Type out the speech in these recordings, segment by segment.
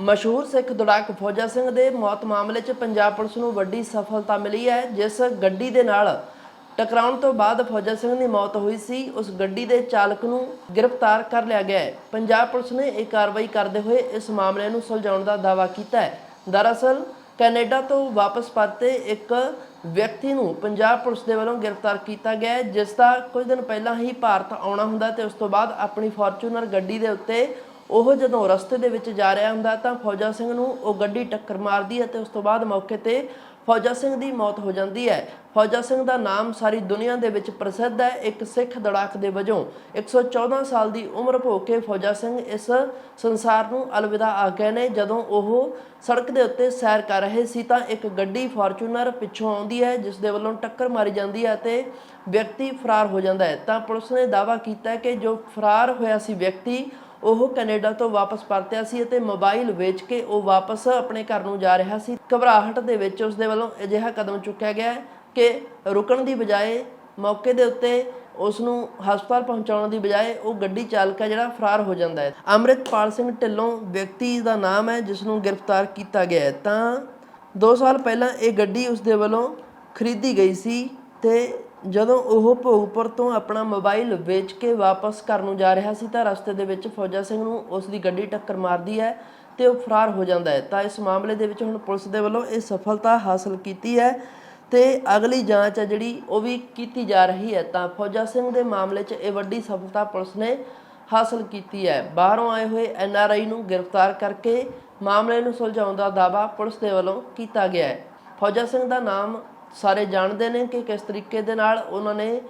ਮਸ਼ਹੂਰ ਸਿੱਖ ਦੌੜਾਕ ਫੌਜਾ ਸਿੰਘ ਦੇ ਮੌਤ ਮਾਮਲੇ 'ਚ ਪੰਜਾਬ ਪੁਲਿਸ ਨੂੰ ਵੱਡੀ ਸਫਲਤਾ ਮਿਲੀ ਹੈ, ਜਿਸ ਗੱਡੀ ਦੇ ਨਾਲ ਟਕਰਾਉਣ ਤੋਂ ਬਾਅਦ ਫੌਜਾ ਸਿੰਘ ਦੀ ਮੌਤ ਹੋਈ ਸੀ। ਉਸ ਗੱਡੀ ਦੇ ਚਾਲਕ ਨੂੰ ਗ੍ਰਿਫਤਾਰ ਕਰ ਲਿਆ ਗਿਆ ਹੈ। ਪੰਜਾਬ ਪੁਲਿਸ ਨੇ ਇਹ ਕਾਰਵਾਈ ਕਰਦੇ ਹੋਏ ਇਸ ਮਾਮਲੇ ਨੂੰ ਸੁਲਝਾਉਣ ਦਾ ਦਾਅਵਾ ਕੀਤਾ ਹੈ। ਦਰਅਸਲ, ਕੈਨੇਡਾ ਤੋਂ ਵਾਪਸ ਪਰਤੇ ਇੱਕ ਵਿਅਕਤੀ ਨੂੰ ਪੰਜਾਬ ਪੁਲਿਸ ਦੇ ਵੱਲੋਂ ਗ੍ਰਿਫਤਾਰ ਕੀਤਾ ਗਿਆ ਜਿਸ ਦਾ ਕੁਝ ਦਿਨ ਪਹਿਲਾਂ ਹੀ ਭਾਰਤ ਆਉਣਾ ਹੁੰਦਾ ਤੇ ਉਸ ਤੋਂ ਬਾਅਦ ਆਪਣੀ ਫੋਰਚੂਨਰ ਗੱਡੀ ਦੇ ਉੱਤੇ ਉਹ ਜਦੋਂ ਰਸਤੇ ਦੇ ਵਿੱਚ ਜਾ ਰਿਹਾ ਹੁੰਦਾ ਤਾਂ ਫੌਜਾ ਸਿੰਘ ਨੂੰ ਉਹ ਗੱਡੀ ਟੱਕਰ ਮਾਰਦੀ ਹੈ ਤੇ ਉਸ ਤੋਂ ਬਾਅਦ ਮੌਕੇ ਤੇ ਫੌਜਾ ਸਿੰਘ ਦੀ ਮੌਤ ਹੋ ਜਾਂਦੀ ਹੈ। ਫੌਜਾ ਸਿੰਘ ਦਾ ਨਾਮ ਸਾਰੀ ਦੁਨੀਆ ਦੇ ਵਿੱਚ ਪ੍ਰਸਿੱਧ ਹੈ। ਇੱਕ ਸਿੱਖ ਦੜਾਕ ਦੇ ਵਜੋਂ 114 ਸਾਲ ਦੀ ਉਮਰ ਭੋ ਕੇ ਫੌਜਾ ਸਿੰਘ ਇਸ ਸੰਸਾਰ ਨੂੰ ਅਲਵਿਦਾ ਆ ਗਏ ਨੇ। ਜਦੋਂ ਉਹ ਸੜਕ ਦੇ ਉੱਤੇ ਸੈਰ ਕਰ ਰਹੇ ਸੀ ਤਾਂ ਇੱਕ ਗੱਡੀ ਫੋਰਚੂਨਰ ਪਿੱਛੋਂ ਆਉਂਦੀ ਹੈ, ਜਿਸ ਦੇ ਵੱਲੋਂ ਟੱਕਰ ਮਾਰੀ ਜਾਂਦੀ ਹੈ ਤੇ ਵਿਅਕਤੀ ਫਰਾਰ ਹੋ ਜਾਂਦਾ ਹੈ। ਤਾਂ ਪੁਲਿਸ ਨੇ ਦਾਅਵਾ ਕੀਤਾ ਕਿ ਜੋ ਫਰਾਰ ਹੋਇਆ ਸੀ ਵਿਅਕਤੀ ਉਹ ਕੈਨੇਡਾ ਤੋਂ ਵਾਪਸ ਪਰਤਿਆ ਸੀ ਅਤੇ ਮੋਬਾਈਲ ਵੇਚ ਕੇ ਉਹ ਵਾਪਸ ਆਪਣੇ ਘਰ ਨੂੰ ਜਾ ਰਿਹਾ ਸੀ। ਘਬਰਾਹਟ ਦੇ ਵਿੱਚ ਉਸ ਦੇ ਵੱਲੋਂ ਅਜਿਹਾ ਕਦਮ ਚੁੱਕਿਆ ਗਿਆ ਕਿ ਰੁਕਣ ਦੀ ਬਜਾਏ ਮੌਕੇ ਦੇ ਉੱਤੇ ਉਸ ਨੂੰ ਹਸਪਤਾਲ ਪਹੁੰਚਾਉਣ ਦੀ ਬਜਾਏ ਉਹ ਗੱਡੀ ਚਾਲਕ ਹੈ ਜਿਹੜਾ ਫਰਾਰ ਹੋ ਜਾਂਦਾ ਹੈ। ਅੰਮ੍ਰਿਤਪਾਲ ਸਿੰਘ ਢਿੱਲੋਂ ਵਿਅਕਤੀ ਦਾ ਨਾਮ ਹੈ, ਜਿਸ ਨੂੰ ਗ੍ਰਿਫਤਾਰ ਕੀਤਾ ਗਿਆ ਹੈ। ਤਾਂ 2 ਸਾਲ ਪਹਿਲਾਂ ਇਹ ਗੱਡੀ ਉਸ ਦੇ ਵੱਲੋਂ ਖਰੀਦੀ ਗਈ ਸੀ ਤੇ ਜਦੋਂ ਉਹ ਭੋਗਪੁਰ ਤੋਂ ਆਪਣਾ ਮੋਬਾਈਲ ਵੇਚ ਕੇ ਵਾਪਸ ਘਰ ਨੂੰ ਜਾ ਰਿਹਾ ਸੀ ਤਾਂ ਰਸਤੇ ਦੇ ਵਿੱਚ ਫੌਜਾ ਸਿੰਘ ਨੂੰ ਉਸ ਦੀ ਗੱਡੀ ਟੱਕਰ ਮਾਰਦੀ ਹੈ ਤੇ ਉਹ ਫਰਾਰ ਹੋ ਜਾਂਦਾ ਹੈ। ਤਾਂ ਇਸ ਮਾਮਲੇ ਦੇ ਵਿੱਚ ਹੁਣ ਪੁਲਿਸ ਦੇ ਵੱਲੋਂ ਇਹ ਸਫਲਤਾ ਹਾਸਲ ਕੀਤੀ ਹੈ ਤੇ ਅਗਲੀ ਜਾਂਚ ਹੈ ਜਿਹੜੀ ਉਹ ਵੀ ਕੀਤੀ ਜਾ ਰਹੀ ਹੈ। ਤਾਂ ਫੌਜਾ ਸਿੰਘ ਦੇ ਮਾਮਲੇ 'ਚ ਇਹ ਵੱਡੀ ਸਫਲਤਾ ਪੁਲਿਸ ਨੇ ਹਾਸਲ ਕੀਤੀ ਹੈ। ਬਾਹਰੋਂ ਆਏ ਹੋਏ ਐਨ ਆਰ ਆਈ ਨੂੰ ਗ੍ਰਿਫਤਾਰ ਕਰਕੇ ਮਾਮਲੇ ਨੂੰ ਸੁਲਝਾਉਣ ਦਾ ਦਾਅਵਾ ਪੁਲਿਸ ਦੇ ਵੱਲੋਂ ਕੀਤਾ ਗਿਆ ਹੈ। ਫੌਜਾ ਸਿੰਘ ਦਾ ਨਾਮ ਸਾਰੇ ਜਾਣਦੇ ਨੇ ਕਿ ਕਿਸ ਤਰੀਕੇ ਦੇ ਨਾਲ ਉਹਨਾਂ ਨੇ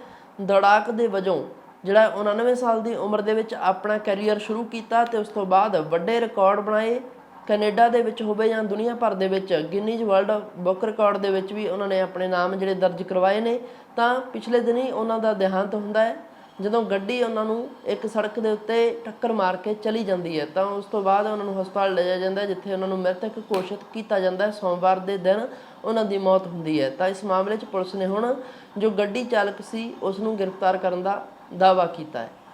ਦੜਾਕ ਦੇ ਵਜੋਂ ਜਿਹੜਾ 99 ਸਾਲ ਦੀ ਉਮਰ ਦੇ ਵਿੱਚ ਆਪਣਾ ਕੈਰੀਅਰ ਸ਼ੁਰੂ ਕੀਤਾ ਤੇ ਉਸ ਤੋਂ ਬਾਅਦ ਵੱਡੇ ਰਿਕਾਰਡ ਬਣਾਏ। ਕੈਨੇਡਾ ਦੇ ਵਿੱਚ ਹੋਵੇ ਜਾਂ ਦੁਨੀਆ ਭਰ ਦੇ ਵਿੱਚ, ਗਿਨੀਜ਼ ਵਰਲਡ ਬੁੱਕ ਰਿਕਾਰਡ ਦੇ ਵਿੱਚ ਵੀ ਉਹਨਾਂ ਨੇ ਆਪਣੇ ਨਾਮ ਜਿਹੜੇ ਦਰਜ ਕਰਵਾਏ ਨੇ। ਤਾਂ ਪਿਛਲੇ ਦਿਨੀ ਉਹਨਾਂ ਦਾ ਦੇਹਾਂਤ ਹੁੰਦਾ ਹੈ। ਜਦੋਂ ਗੱਡੀ ਉਹਨਾਂ ਨੂੰ ਇੱਕ ਸੜਕ ਦੇ ਉੱਤੇ ਟੱਕਰ ਮਾਰ ਕੇ ਚਲੀ ਜਾਂਦੀ ਹੈ, ਤਾਂ ਉਸ ਤੋਂ ਬਾਅਦ ਉਹਨਾਂ ਨੂੰ ਹਸਪਤਾਲ ਲਿਜਾਇਆ ਜਾਂਦਾ ਜਿੱਥੇ ਉਹਨਾਂ ਨੂੰ ਮ੍ਰਿਤਕ ਘੋਸ਼ਿਤ ਕੀਤਾ ਜਾਂਦਾ ਹੈ। ਸੋਮਵਾਰ ਦੇ ਦਿਨ ਉਹਨਾਂ ਦੀ ਮੌਤ ਹੁੰਦੀ ਹੈ। ਤਾਂ ਇਸ ਮਾਮਲੇ 'ਚ ਪੁਲਿਸ ਨੇ ਹੁਣ ਜੋ ਗੱਡੀ ਚਾਲਕ ਸੀ, ਉਸ ਨੂੰ ਗ੍ਰਿਫਤਾਰ ਕਰਨ ਦਾ ਦਾਅਵਾ ਕੀਤਾ ਹੈ।